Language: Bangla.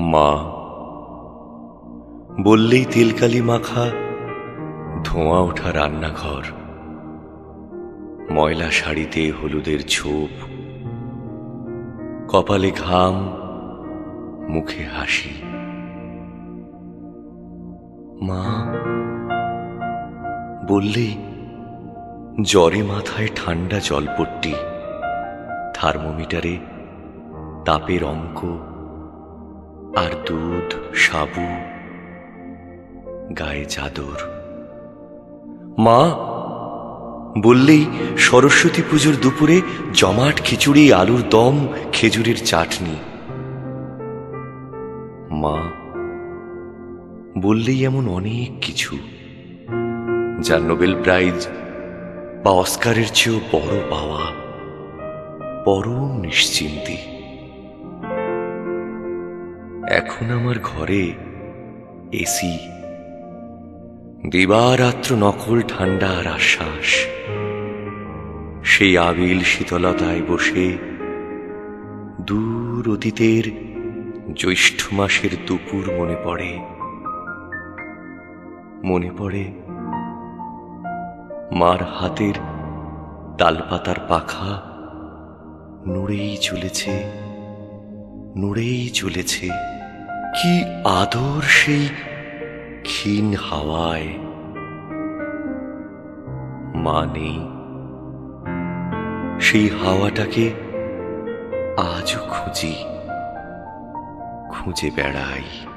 মা। বললেই তেলকালি মাখা, ধোঁয়া ওঠা রান্নাঘর। ময়লা শাড়িতে হলুদের ছোপ। কপালে ঘাম, মুখে হাসি। মা, বললেই জ্বরে মাথায় ঠান্ডা জলপট্টি, থার্মোমিটারে তাপের অঙ্ক। আর দুধ, সাবু, গায়ে চাদর। মা বললেই সরস্বতী পুজোর দুপুরে জমাট খিচুড়ি, আলুর দম, খেজুরের চাটনি। মা বললেই এমন অনেক কিছু, যার নোবেল প্রাইজ বা অস্কারের চেয়েও বড় পাওয়া পরম নিশ্চিন্তি। এখন আমার ঘরে এসি। দিবারাত্র নকল ঠান্ডা আর আশ্বাস। সেই আবিল শীতলতায় বসে দূর অতীতের জ্যৈষ্ঠ মাসের দুপুর মনে পড়ে। মনে পড়ে মার হাতের তালপাতার পাখা নড়েই চলেছে নড়েই চলেছে। কি আদর সেই ক্ষীণ হাওয়ায় মা নেই সেই হাওয়াটাকে আজও খুঁজি খুঁজে বেড়াই।